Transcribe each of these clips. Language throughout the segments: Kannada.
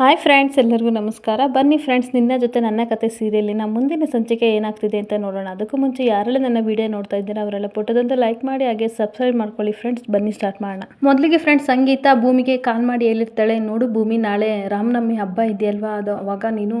ಹಾಯ್ ಫ್ರೆಂಡ್ಸ್ ಎಲ್ಲರಿಗೂ ನಮಸ್ಕಾರ. ಬನ್ನಿ ಫ್ರೆಂಡ್ಸ್ ನಿನ್ನ ಜೊತೆ ನನ್ನ ಕತೆ ಸೀರಿಯಲಿನ ಮುಂದಿನ ಸಂಚಿಕೆ ಏನಾಗ್ತಿದೆ ಅಂತ ನೋಡೋಣ. ಅದಕ್ಕೂ ಮುಂಚೆ ಯಾರೆಲ್ಲ ನನ್ನ ವಿಡಿಯೋ ನೋಡ್ತಾ ಇದ್ದೀರಾ, ಅವರೆಲ್ಲ ಪುಟ್ಟದಂತ ಲೈಕ್ ಮಾಡಿ, ಹಾಗೆ ಸಬ್ಸ್ಕ್ರೈಬ್ ಮಾಡ್ಕೊಳ್ಳಿ ಫ್ರೆಂಡ್ಸ್ ಬನ್ನಿ ಸ್ಟಾರ್ಟ್ ಮಾಡೋಣ. ಮೊದಲಿಗೆ ಫ್ರೆಂಡ್ಸ್ ಸಂಗೀತ ಭೂಮಿಗೆ ಕಾಲ್ ಮಾಡಿ ಎಲ್ಲಿರ್ತಾಳೆ ನೋಡು ಭೂಮಿ, ನಾಳೆ ರಾಮನವಮಿ ಹಬ್ಬ ಇದೆಯಲ್ವಾ? ಅದು ಅವಾಗ ನೀನು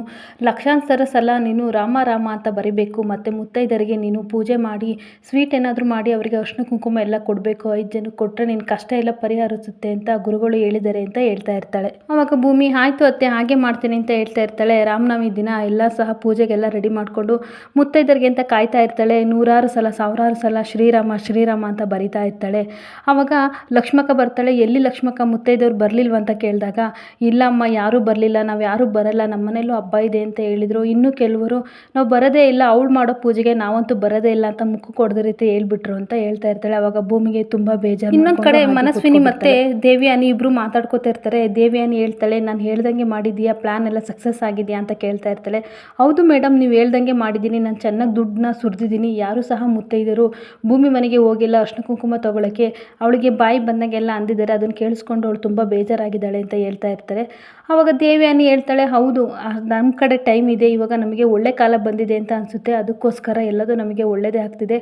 ಲಕ್ಷಾಂತರ ಸಲ ನೀನು ರಾಮ ರಾಮ ಅಂತ ಬರಿಬೇಕು. ಮತ್ತು ಮುತ್ತೈದರಿಗೆ ನೀನು ಪೂಜೆ ಮಾಡಿ ಸ್ವೀಟ್ ಏನಾದರೂ ಮಾಡಿ, ಅವರಿಗೆ ಅರ್ಶಿನ ಕುಂಕುಮ ಎಲ್ಲ ಕೊಡಬೇಕು. ಐದು ಜನಕ್ಕೆ ಕೊಟ್ಟರೆ ನಿನ್ನ ಕಷ್ಟ ಎಲ್ಲ ಪರಿಹರಿಸುತ್ತೆ ಅಂತ ಗುರುಗಳು ಹೇಳಿದ್ದಾರೆ ಅಂತ ಹೇಳ್ತಾ ಇರ್ತಾಳೆ. ಅವಾಗ ಭೂಮಿ, ಆಯಿತು ಅತ್ತೆ ಹಾಗೆ ಮಾಡ್ತೀನಿ ಅಂತ ಹೇಳ್ತಾ ಇರ್ತಾಳೆ. ರಾಮನವಮಿ ದಿನ ಎಲ್ಲ ಸಹ ಪೂಜೆಗೆಲ್ಲ ರೆಡಿ ಮಾಡಿಕೊಂಡು ಮುತ್ತೈದರಿಗೆ ಅಂತ ಕಾಯ್ತಾ ಇರ್ತಾಳೆ. ನೂರಾರು ಸಲ ಸಾವಿರಾರು ಸಲ ಶ್ರೀರಾಮ ಶ್ರೀರಾಮ ಅಂತ ಬರಿತಾ ಇರ್ತಾಳೆ. ಆವಾಗ ಲಕ್ಷ್ಮಕ್ಕ ಬರ್ತಾಳೆ. ಎಲ್ಲಿ ಲಕ್ಷ್ಮಕ್ಕ ಮುತ್ತೈದವ್ರು ಬರಲಿಲ್ವ ಅಂತ ಕೇಳಿದಾಗ ಇಲ್ಲ ಅಮ್ಮ ಯಾರೂ ಬರಲಿಲ್ಲ. ನಾವು ಯಾರೂ ಬರಲ್ಲ. ನಮ್ಮ ಮನೇಲೂ ಹಬ್ಬ ಇದೆ ಅಂತ ಹೇಳಿದರು. ಇನ್ನೂ ಕೆಲವರು ನಾವು ಬರೋದೇ ಇಲ್ಲ. ಅವಳು ಮಾಡೋ ಪೂಜೆಗೆ ನಾವಂತೂ ಬರೋದೇ ಇಲ್ಲ ಅಂತ ಮುಖ ಕೊಡದ ರೀತಿ ಹೇಳ್ಬಿಟ್ರು ಅಂತ ಹೇಳ್ತಾ ಇರ್ತಾಳೆ. ಅವಾಗ ಭೂಮಿಗೆ ತುಂಬ ಬೇಜಾರು ಇನ್ನೊಂದು ಕಡೆ ಮನಸ್ವಿನಿ ಮತ್ತೆ ದೇವಿಯಾನಿ ಇಬ್ರು ಮಾತಾಡ್ಕೋತಿರ್ತಾರೆ ದೇವಿಯಾನಿ ಹೇಳ್ತಾಳೆ ನಾನು ಹೇಳ್ದಂಗೆ ಮಾಡಿದ್ಯಾ ಪ್ಲ್ಯಾನ್ ಎಲ್ಲ ಸಕ್ಸಸ್ ಆಗಿದೆಯಾ ಅಂತ ಕೇಳ್ತಾ ಇರ್ತಾಳೆ. ಹೌದು ಮೇಡಮ್ ನೀವು ಹೇಳ್ದಂಗೆ ಮಾಡಿದ್ದೀನಿ. ನಾನು ಚೆನ್ನಾಗಿ ದುಡ್ಡನ್ನ ಸುರಿದಿದ್ದೀನಿ. ಯಾರೂ ಸಹ ಮುತ್ತೈದರು ಭೂಮಿ ಮನೆಗೆ ಹೋಗಿಲ್ಲ ಅರ್ಶಿನ ಕುಂಕುಮ ತೊಗೊಳಕ್ಕೆ. ಅವಳಿಗೆ ಬಾಯಿ ಬಂದಾಗೆಲ್ಲ ಅಂದಿದ್ದಾರೆ. ಅದನ್ನು ಕೇಳಿಸ್ಕೊಂಡು ಅವಳು ತುಂಬ ಬೇಜಾರಾಗಿದ್ದಾಳೆ ಅಂತ ಹೇಳ್ತಾ ಇರ್ತಾರೆ. ಆವಾಗ ದೇವಿಯಾನಿ ಹೇಳ್ತಾಳೆ, ಹೌದು ನಮ್ಮ ಕಡೆ ಟೈಮ್ ಇದೆ. ಇವಾಗ ನಮಗೆ ಒಳ್ಳೆ ಕಾಲ ಬಂದಿದೆ ಅಂತ ಅನಿಸುತ್ತೆ. ಅದಕ್ಕೋಸ್ಕರ ಎಲ್ಲದೂ ನಮಗೆ ಒಳ್ಳೆಯದೇ ಆಗ್ತಿದೆ.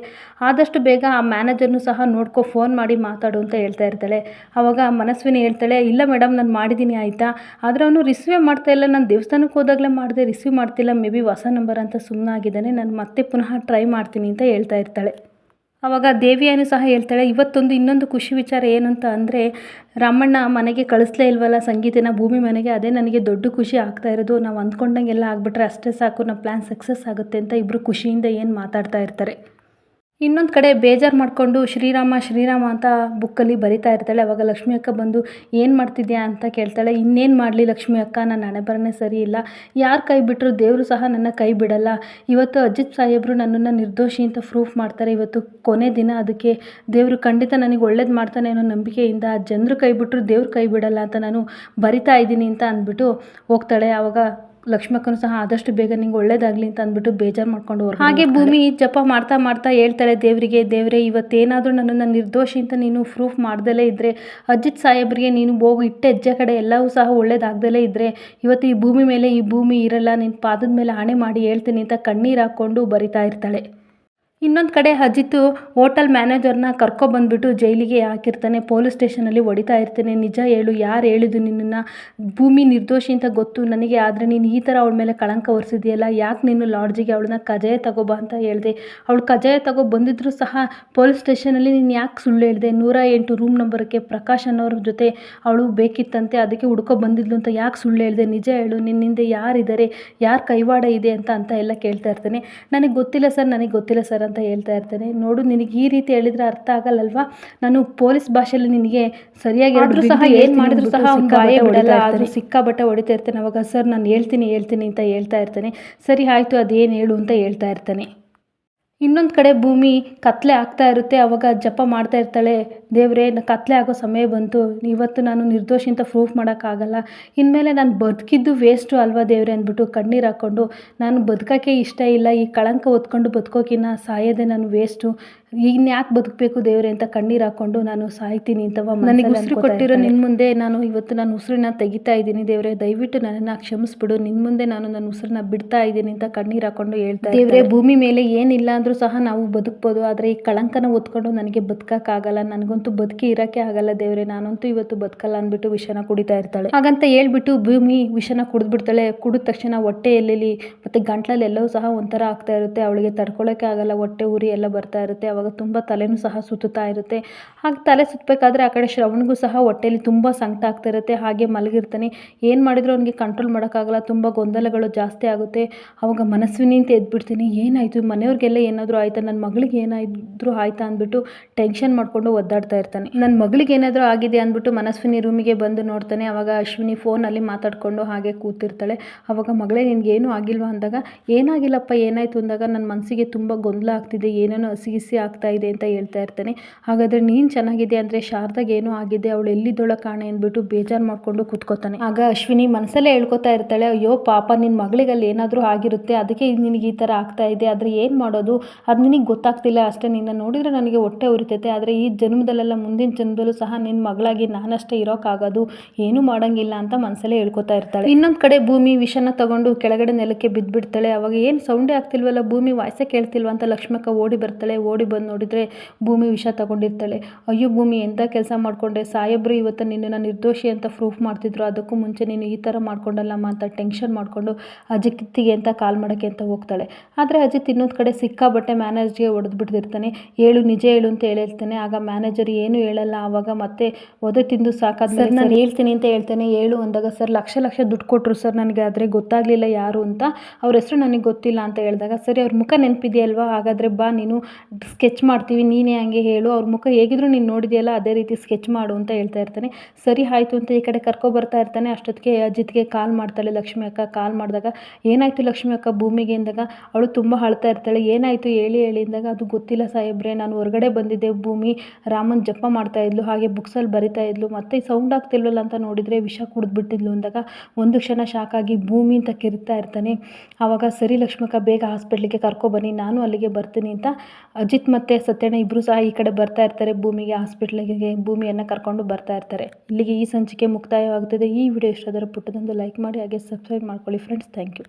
ಆದಷ್ಟು ಬೇಗ ಆ ಮ್ಯಾನೇಜರ್ನು ಸಹ ನೋಡ್ಕೊ ಫೋನ್ ಮಾಡಿ ಮಾತಾಡು ಅಂತ ಹೇಳ್ತಾ ಇರ್ತಾಳೆ. ಆವಾಗ ಮನಸ್ವಿನಿ ಹೇಳ್ತಾಳೆ, ಇಲ್ಲ ಮೇಡಮ್ ನಾನು ಮಾಡಿದ್ದೀನಿ, ಆಯಿತಾ? ಆದರೆ ಅವನು ರಿಸೀವೇ ಮಾಡ್ತಾ ಇಲ್ಲ, ನಾನು ದೇವಸ್ಥಾನಕ್ಕೆ ಹೋದಾಗಲೇ ಮಾಡಿದೆ, ರಿಸೀವ್ ಮಾಡ್ತಿಲ್ಲ, ಮೇ ಬಿ ಹೊಸ ನಂಬರ್ ಅಂತ ಸುಮ್ಮನಾಗಿದ್ದಾನೆ ನಾನು ಮತ್ತೆ ಪುನಃ ಟ್ರೈ ಮಾಡ್ತೀನಿ ಅಂತ ಹೇಳ್ತಾ ಇರ್ತಾಳೆ. ಆವಾಗ ದೇವಿಯನ್ನು ಸಹ ಹೇಳ್ತಾಳೆ, ಇವತ್ತೊಂದು ಇನ್ನೊಂದು ಖುಷಿ ವಿಚಾರ ಏನು ಅಂತ ಅಂದರೆ, ರಾಮಣ್ಣ ಮನೆಗೆ ಕಳಿಸ್ಲೇ ಇಲ್ವಲ್ಲ, ಸಂಗೀತನ ಭೂಮಿ ಮನೆಗೆ, ಅದೇ ನನಗೆ ದೊಡ್ಡ ಖುಷಿ ಆಗ್ತಾ ಇರೋದು, ನಾವು ಅಂದ್ಕೊಂಡಂಗೆಲ್ಲ ಆಗಿಬಿಟ್ರೆ ಅಷ್ಟೇ ಸಾಕು ನಮ್ಮ ಪ್ಲ್ಯಾನ್ ಸಕ್ಸಸ್ ಆಗುತ್ತೆ ಅಂತ ಇಬ್ಬರು ಖುಷಿಯಿಂದ ಏನು ಮಾತಾಡ್ತಾ ಇರ್ತಾರೆ. ಇನ್ನೊಂದು ಕಡೆ ಬೇಜಾರು ಮಾಡಿಕೊಂಡು ಶ್ರೀರಾಮ ಶ್ರೀರಾಮ ಅಂತ ಬುಕ್ಕಲ್ಲಿ ಬರಿತಾ ಇರ್ತಾಳೆ. ಅವಾಗ ಲಕ್ಷ್ಮಿ ಅಕ್ಕ ಬಂದು, ಏನು ಮಾಡ್ತಿದ್ಯಾ? ಅಂತ ಕೇಳ್ತಾಳೆ. ಇನ್ನೇನು ಮಾಡಲಿ ಲಕ್ಷ್ಮಿ ಅಕ್ಕ? ನನ್ನ ಹಣೆ ಬರನೇ ಸರಿ ಇಲ್ಲ. ಯಾರು ಕೈ ಬಿಟ್ಟರು ದೇವರು ಸಹ ನನ್ನ ಕೈ ಬಿಡಲ್ಲ. ಇವತ್ತು ಅಜಿತ್ ಸಾಹೇಬರು ನನ್ನನ್ನು ನಿರ್ದೋಷಿ ಅಂತ ಪ್ರೂಫ್ ಮಾಡ್ತಾರೆ. ಇವತ್ತು ಕೊನೆ ದಿನ ಅದಕ್ಕೆ ದೇವರು ಖಂಡಿತ ನನಗೆ ಒಳ್ಳೇದು ಮಾಡ್ತಾನೆ ಅನ್ನೋ ನಂಬಿಕೆಯಿಂದ ಜನರು ಕೈ ಬಿಟ್ಟರು ದೇವ್ರು ಕೈ ಬಿಡಲ್ಲ ಅಂತ ನಾನು ಬರಿತಾ ಇದ್ದೀನಿ ಅಂತ ಅಂದ್ಬಿಟ್ಟು ಹೋಗ್ತಾಳೆ. ಆವಾಗ ಲಕ್ಷ್ಮಕ್ಕನು ಸಹ ಆದಷ್ಟು ಬೇಗ ನಿಂಗೆ ಒಳ್ಳೇದಾಗ್ಲಿ ಅಂತ ಅಂದ್ಬಿಟ್ಟು ಬೇಜಾರು ಮಾಡ್ಕೊಂಡು ಹೊರ ಹಾಗೆ ಭೂಮಿ ಜಪ ಮಾಡ್ತಾ ಮಾಡ್ತಾ ಹೇಳ್ತಾಳೆ ದೇವರಿಗೆ ದೇವರೇ ಇವತ್ತೇನಾದರೂ ನನ್ನನ್ನು ನಿರ್ದೋಷಿ ಅಂತ ನೀನು ಪ್ರೂಫ್ ಮಾಡ್ದಲೇ ಇದ್ದರೆ ಅಜಿತ್ ಸಾಹೇಬ್ರಿಗೆ ನೀನು ಹೋಗಿ ಇಟ್ಟ ಹೆಜ್ಜೆ ಕಡೆ ಎಲ್ಲವೂ ಸಹ ಒಳ್ಳೇದಾಗ್ದಲೇ ಇದ್ದರೆ ಇವತ್ತು ಈ ಭೂಮಿ ಮೇಲೆ ಈ ಭೂಮಿ ಇರಲ್ಲ ನಿನ್ನ ಪಾದದ ಮೇಲೆ ಹಣೆ ಮಾಡಿ ಹೇಳ್ತೀನಿ ಅಂತ ಕಣ್ಣೀರು ಹಾಕ್ಕೊಂಡು ಬರಿತಾ ಇರ್ತಾಳೆ. ಇನ್ನೊಂದು ಕಡೆ ಅಜಿತು ಹೋಟೆಲ್ ಮ್ಯಾನೇಜರ್ನ ಕರ್ಕೊಬಂದ್ಬಿಟ್ಟು ಜೈಲಿಗೆ ಹಾಕಿರ್ತಾನೆ, ಪೊಲೀಸ್ ಸ್ಟೇಷನಲ್ಲಿ ಹೊಡಿತಾ ಇರ್ತಾನೆ. ನಿಜ ಹೇಳು, ಯಾರು ಹೇಳಿದ್ದು ನಿನ್ನನ್ನು? ಭೂಮಿ ನಿರ್ದೋಷಿ ಅಂತ ಗೊತ್ತು ನನಗೆ, ಆದರೆ ನೀನು ಈ ಥರ ಅವಳ ಮೇಲೆ ಕಳಂಕ ಒರೆಸಿದೆಯಲ್ಲ, ಯಾಕೆ ನೀನು ಲಾಡ್ಜಿಗೆ ಅವಳನ್ನ ಕಜಾಯ ತಗೋಬಾ ಅಂತ ಹೇಳಿದೆ. ಅವಳು ಕಜಾಯ ತಗೋ ಬಂದಿದ್ದರೂ ಸಹ ಪೊಲೀಸ್ ಸ್ಟೇಷನಲ್ಲಿ ನೀನು ಯಾಕೆ ಸುಳ್ಳು ಹೇಳಿದೆ? ನೂರ ಎಂಟು ರೂಮ್ ನಂಬರ್ಗೆ ಪ್ರಕಾಶ್ ಅನ್ನೋರ ಜೊತೆ ಅವಳು ಬೇಕಿತ್ತಂತೆ, ಅದಕ್ಕೆ ಹುಡ್ಕೊ ಬಂದಿದ್ಲು ಅಂತ ಯಾಕೆ ಸುಳ್ಳು ಹೇಳಿದೆ? ನಿಜ ಹೇಳು ನಿನ್ನಿಂದೆ ಯಾರಿದ್ದಾರೆ? ಯಾರು ಕೈವಾಡ ಇದೆ ಅಂತ ಅಂತ ಎಲ್ಲ ಕೇಳ್ತಾ ಇರ್ತಾನೆ. ನನಗೆ ಗೊತ್ತಿಲ್ಲ ಸರ್, ನನಗೆ ಗೊತ್ತಿಲ್ಲ ಸರ್ ಅಂತ ಹೇಳ್ತಾ ಇರ್ತಾನೆ. ನೋಡು ನಿನಗೆ ಈ ರೀತಿ ಹೇಳಿದ್ರೆ ಅರ್ಥ ಆಗಲ್ಲಲ್ವಾ? ನಾನು ಪೊಲೀಸ್ ಭಾಷೆಯಲ್ಲಿ ನಿನಗೆ ಸರಿಯಾಗಿ ಹೇಳಿದ್ರು ಸಹ ಏನು ಮಾಡಿದ್ರು ಸಹ ಗಾಯ ಆದರೂ ಸಿಕ್ಕಾಬಟ್ಟೆ ಹೊಡಿತಾ ಇರ್ತಾನೆ. ಅವಾಗ ಸರ್ ನಾನು ಹೇಳ್ತೀನಿ ಹೇಳ್ತೀನಿ ಅಂತ ಹೇಳ್ತಾ ಇರ್ತಾನೆ. ಸರಿ ಆಯಿತು ಅದೇನು ಹೇಳು ಅಂತ ಹೇಳ್ತಾ ಇರ್ತಾನೆ. ಇನ್ನೊಂದು ಕಡೆ ಭೂಮಿ ಕತ್ತಲೆ ಆಗ್ತಾ ಇರುತ್ತೆ, ಅವಾಗ ಜಪ ಮಾಡ್ತಾ ಇರ್ತಾಳೆ, ದೇವರೇ ಕತ್ತಲೆ ಆಗೋ ಸಮಯ ಬಂತು ಇವತ್ತು ನಾನು ನಿರ್ದೋಷಿ ಅಂತ ಪ್ರೂಫ್ ಮಾಡೋಕ್ಕಾಗಲ್ಲ ಇನ್ಮೇಲೆ ನಾನು ಬದುಕಿದ್ದು ವೇಸ್ಟು ಅಲ್ವಾ ದೇವರೇ? ಅಂದ್ಬಿಟ್ಟು ಕಣ್ಣೀರು ಹಾಕ್ಕೊಂಡು ನಾನು ಬದುಕೋಕ್ಕೆ ಇಷ್ಟ ಇಲ್ಲ, ಈ ಕಳಂಕ ಹೊತ್ಕೊಂಡು ಬದುಕೋಕಿನ್ನ ಸಾಯೋದೆ ನಾನು ವೇಸ್ಟು ಇನ್ಯಾಕೆ ಬದುಕಬೇಕು ದೇವ್ರೆ ಅಂತ ಕಣ್ಣೀರು ಹಾಕೊಂಡು ನಾನು ಸಾಯ್ತೀನಿ ಅಂತ ನನಗೆ ಉಸಿರು ಕೊಟ್ಟಿರೋ ನಿನ್ನ ಮುಂದೆ ನಾನು ಇವತ್ತು ನಾನು ಉಸಿರನ್ನ ತೆಗಿತಾ ಇದ್ದೀನಿ ದೇವರೇ ದಯವಿಟ್ಟು ನನ್ನನ್ನು ಕ್ಷಮಿಸ್ಬಿಡು. ನಿನ್ನ ಮುಂದೆ ನಾನು ನನ್ನ ಉಸಿರನ್ನ ಬಿಡ್ತಾ ಇದ್ದೀನಿ ಅಂತ ಕಣ್ಣೀರು ಹಾಕೊಂಡು ಹೇಳ್ತಾ ದೇವರೇ ಭೂಮಿ ಮೇಲೆ ಏನಿಲ್ಲ ಅಂದ್ರೂ ಸಹ ನಾವು ಬದುಕ್ಬೋದು ಆದರೆ ಈ ಕಳಂಕನ ಹೊತ್ಕೊಂಡು ನನಗೆ ಬದುಕೋಕ್ಕಾಗಲ್ಲ. ನನಗಂತೂ ಬದುಕಿ ಇರೋಕ್ಕೆ ಆಗಲ್ಲ ದೇವರೇ. ನಾನಂತೂ ಇವತ್ತು ಬದುಕಲ್ಲ ಅಂದ್ಬಿಟ್ಟು ವಿಷನ ಕುಡಿತಾ ಇರ್ತಾಳೆ. ಹಾಗಂತ ಹೇಳ್ಬಿಟ್ಟು ಭೂಮಿ ವಿಷನ ಕುಡಿದ್ಬಿಡ್ತಾಳೆ. ಕುಡಿದ ತಕ್ಷಣ ಹೊಟ್ಟೆಯಲ್ಲಿ ಮತ್ತು ಗಂಟ್ಲಲ್ಲಿ ಎಲ್ಲವೂ ಸಹ ಒಂಥರ ಆಗ್ತಾ ಇರುತ್ತೆ. ಅವಳಿಗೆ ತಡ್ಕೊಳಕ್ಕೆ ಆಗಲ್ಲ. ಹೊಟ್ಟೆ ಉರಿ ಎಲ್ಲ ಬರ್ತಾ ಇರುತ್ತೆ. ಅವಾಗ ತುಂಬ ತಲೆನೂ ಸಹ ಸುತ್ತುತ್ತಾ ಇರುತ್ತೆ. ಹಾಗೆ ತಲೆ ಸುತ್ತಬೇಕಾದ್ರೆ ಆ ಕಡೆ ಶ್ರವಣ್ಗೂ ಸಹ ಹೊಟ್ಟೆಯಲ್ಲಿ ತುಂಬ ಸಂಕಟ ಆಗ್ತಾ ಇರುತ್ತೆ. ಹಾಗೆ ಮಲಗಿರ್ತಾನೆ. ಏನು ಮಾಡಿದ್ರು ಅವನಿಗೆ ಕಂಟ್ರೋಲ್ ಮಾಡೋಕ್ಕಾಗಲ್ಲ. ತುಂಬ ಗೊಂದಲಗಳು ಜಾಸ್ತಿ ಆಗುತ್ತೆ. ಅವಾಗ ಮನಸ್ವಿನಿ ಅಂತ ಎದ್ಬಿಡ್ತೀನಿ. ಏನಾಯಿತು? ಮನೆಯವ್ರಿಗೆಲ್ಲ ಏನಾದರೂ ಆಯಿತಾ? ನನ್ನ ಮಗಳಿಗೆ ಏನಾದರೂ ಆಯಿತಾ ಅಂದ್ಬಿಟ್ಟು ಟೆನ್ಷನ್ ಮಾಡಿಕೊಂಡು ಒದ್ದಾಡ್ತಾ ಇರ್ತಾನೆ. ನನ್ನ ಮಗಳಿಗೆ ಏನಾದರೂ ಆಗಿದೆ ಅಂದ್ಬಿಟ್ಟು ಮನಸ್ವಿನಿ ರೂಮಿಗೆ ಬಂದು ನೋಡ್ತಾನೆ. ಅವಾಗ ಅಶ್ವಿನಿ ಫೋನಲ್ಲಿ ಮಾತಾಡಿಕೊಂಡು ಹಾಗೆ ಕೂತಿರ್ತಾಳೆ. ಅವಾಗ ಮಗಳೇ ನಿನಗೇನು ಆಗಿಲ್ವಾ ಅಂದಾಗ? ಏನಾಗಿಲ್ಲಪ್ಪ, ಏನಾಯಿತು ಅಂದಾಗ? ನನ್ನ ಮನಸ್ಸಿಗೆ ತುಂಬ ಗೊಂದಲ ಆಗ್ತಿದೆ. ಏನೇನೋ ಹಸಿಗಿಸಿ ಹಸಿ ಆಗ್ತಾ ಇದೆ ಅಂತ ಹೇಳ್ತಾ ಇರ್ತಾನೆ. ಹಾಗಾದರೆ ನೀನು ಚೆನ್ನಾಗಿದೆ ಅಂದರೆ ಶಾರದಾಗ ಏನೋ ಆಗಿದೆ, ಅವಳು ಎಲ್ಲಿದ್ದೊಳ ಕಾಣೆ ಅಂದ್ಬಿಟ್ಟು ಬೇಜಾರು ಮಾಡಿಕೊಂಡು ಕೂತ್ಕೋತಾನೆ. ಆಗ ಅಶ್ವಿನಿ ಮನಸ್ಸಲ್ಲೇ ಹೇಳ್ಕೊತಾ ಇರ್ತಾಳೆ, ಅಯ್ಯೋ ಪಾಪ ನಿನ್ನ ಮಗಳಿಗೆ ಅಲ್ಲಿ ಏನಾದರೂ ಆಗಿರುತ್ತೆ, ಅದಕ್ಕೆ ನಿನಗೆ ಈ ಥರ ಆಗ್ತಾ ಇದೆ, ಆದರೆ ಏನು ಮಾಡೋದು? ಅದು ನಿನಗೆ ಗೊತ್ತಾಗ್ತಿಲ್ಲ ಅಷ್ಟೇ, ನಿನ್ನ ನೋಡಿದರೆ ನನಗೆ ಹೊಟ್ಟೆ ಉರಿತೈತೆ, ಆದರೆ ಈ ಜನ್ಮದಲ್ಲೆಲ್ಲ ಮುಂದಿನ ಜನ್ಮದಲ್ಲೂ ಸಹ ನಿನ್ನ ಮಗಳಾಗಿ ನಾನಷ್ಟೇ ಇರೋಕ್ಕಾಗೋದು ಏನೂ ಮಾಡೋಂಗಿಲ್ಲ ಅಂತ ಮನಸ್ಸಲ್ಲೇ ಹೇಳ್ಕೊತಾ ಇರ್ತಾಳೆ. ಇನ್ನೊಂದು ಕಡೆ ಭೂಮಿ ವಿಷನ ತಗೊಂಡು ಕೆಳಗಡೆ ನೆಲಕ್ಕೆ ಬಿದ್ದುಬಿಡ್ತಾಳೆ. ಅವಾಗ ಏನು ಸೌಂಡೇ ಆಗ್ತಿಲ್ವಲ್ಲ, ಭೂಮಿ ವಾಯ್ಸೆ ಕೇಳ್ತಿಲ್ವ ಅಂತ ಲಕ್ಷ್ಮಕ್ಕ ಓಡಿ ಬರ್ತಾಳೆ. ಓಡಿ ಬಂದು ನೋಡಿದರೆ ಭೂಮಿ ವಿಷ ತಗೊಂಡಿರ್ತಾಳೆ. ಅಯ್ಯೋ ಭೂಮಿ ಎಂಥ ಕೆಲಸ ಮಾಡಿಕೊಂಡೆ? ಸಾಹೇಬ್ರು ಇವತ್ತು ನಿನ್ನ ನಿರ್ದೋಷಿ ಅಂತ ಪ್ರೂಫ್ ಮಾಡ್ತಿದ್ರು. ಅದಕ್ಕೂ ಮುಂಚೆ ನೀನು ಈ ಥರ ಮಾಡ್ಕೊಂಡಲ್ಲಮ್ಮ ಅಂತ ಟೆನ್ಷನ್ ಮಾಡಿಕೊಂಡು ಅಜಿತ್ತಿಗೆ ಅಂತ ಕಾಲ್ ಮಾಡೋಕ್ಕೆ ಅಂತ ಹೋಗ್ತಾಳೆ. ಆದರೆ ಅಜಿತ್ ಇನ್ನೊಂದು ಕಡೆ ಸಿಕ್ಕಾಬಟ್ಟೆ ಮ್ಯಾನೇಜ್ಗೆ ಒಡೆದು ಬಿಡ್ತಿರ್ತಾನೆ ಹೇಳು ನಿಜ ಹೇಳು ಅಂತ ಹೇಳಿರ್ತಾನೆ ಆಗ ಮ್ಯಾನೇಜರ್ ಏನು ಹೇಳಲ್ಲ. ಆವಾಗ ಮತ್ತೆ ಒದೆ ತಿಂದು ಸಾಕಾದ ಸರ್ ನಾನು ಹೇಳ್ತೀನಿ ಅಂತ ಹೇಳ್ತಾನೆ. ಹೇಳು ಅಂದಾಗ ಸರ್ ಲಕ್ಷ ಲಕ್ಷ ದುಡ್ಡು ಕೊಟ್ಟರು ಸರ್ ನನಗೆ ಆದರೆ ಗೊತ್ತಾಗಲಿಲ್ಲ ಯಾರು ಅಂತ. ಅವ್ರ ಹೆಸರು ನನಗೆ ಗೊತ್ತಿಲ್ಲ ಅಂತ ಹೇಳಿದಾಗ ಸರಿ ಅವ್ರ ಮುಖ ನೆನಪಿದೆಯಲ್ವಾ? ಹಾಗಾದರೆ ಬಾ ನೀನು ಸ್ಕೆಚ್ ಮಾಡ್ತೀವಿ, ನೀನೇ ಹಂಗೆ ಹೇಳು, ಅವ್ರ ಮುಖ ಹೇಗಿದ್ರು ನೀನು ನೋಡಿದೆಯಲ್ಲ, ಅದೇ ರೀತಿ ಸ್ಕೆಚ್ ಮಾಡು ಅಂತ ಹೇಳ್ತಾ ಇರ್ತಾನೆ. ಸರಿ ಆಯಿತು ಅಂತ ಈ ಕಡೆ ಕರ್ಕೊ ಬರ್ತಾ ಇರ್ತಾನೆ. ಅಷ್ಟೊತ್ತಿಗೆ ಅಜಿತ್ಗೆ ಕಾಲ್ ಮಾಡ್ತಾಳೆ, ಲಕ್ಷ್ಮಿ ಅಕ್ಕ ಕಾಲ್ ಮಾಡಿದಾಗ, ಏನಾಯಿತು ಲಕ್ಷ್ಮಿ ಅಕ್ಕ ಭೂಮಿಗೆ ಅಂದಾಗ? ಅವಳು ತುಂಬ ಅಳ್ತಾ ಇರ್ತಾಳೆ. ಏನಾಯಿತು ಹೇಳಿ ಹೇಳಿ ಅಂದಾಗ, ಅದು ಗೊತ್ತಿಲ್ಲ ಸಾಹೇಬ್ರೆ, ನಾನು ಹೊರಗಡೆ ಬಂದಿದ್ದೆ, ಭೂಮಿ ರಾಮನ್ ಜಪ ಮಾಡ್ತಾ ಇದ್ಲು, ಹಾಗೆ ಬುಕ್ಸಲ್ಲಿ ಬರಿತಾ ಇದ್ಲು, ಮತ್ತೆ ಸೌಂಡ್ ಆಗ್ತಿಲ್ವಲ್ಲ ಅಂತ ನೋಡಿದರೆ ವಿಷ ಕುಡಿದ್ಬಿಟ್ಟಿದ್ಲು ಅಂದಾಗ, ಒಂದು ಕ್ಷಣ ಶಾಕ್ ಆಗಿ ಭೂಮಿ ಅಂತ ಕಿರ್ತಾ ಇರ್ತಾನೆ. ಆವಾಗ ಸರಿ ಲಕ್ಷ್ಮಕ್ಕ ಬೇಗ ಹಾಸ್ಪಿಟ್ಲಿಗೆ ಕರ್ಕೊಬನ್ನಿ ನಾನು ಅಲ್ಲಿಗೆ ಬರ್ತೀನಿ ಅಂತ ಅಜಿತ್ ಮತ್ತು ಸತ್ಯಣ್ಣ ಇಬ್ಬರು ಸಹ ಈ ಕಡೆ ಬರ್ತಾ ಇರ್ತಾರೆ. ಭೂಮಿಗೆ, ಹಾಸ್ಪಿಟ್ಲಿಗೆ, ಭೂಮಿಯನ್ನು ಕರ್ಕೊಂಡು ಬರ್ತಾ ಇರ್ತಾರೆ. ಇಲ್ಲಿಗೆ ಈ ಸಂಚಿಕೆ ಮುಕ್ತಾಯವಾಗುತ್ತದೆ. ಈ ವಿಡಿಯೋ ಇಷ್ಟ ಆದರೆ ಪುಟ್ಟದೊಂದು ಲೈಕ್ ಮಾಡಿ, ಹಾಗೆ ಸಬ್ಸ್ಕ್ರೈಬ್ ಮಾಡ್ಕೊಳ್ಳಿ. Friends thank you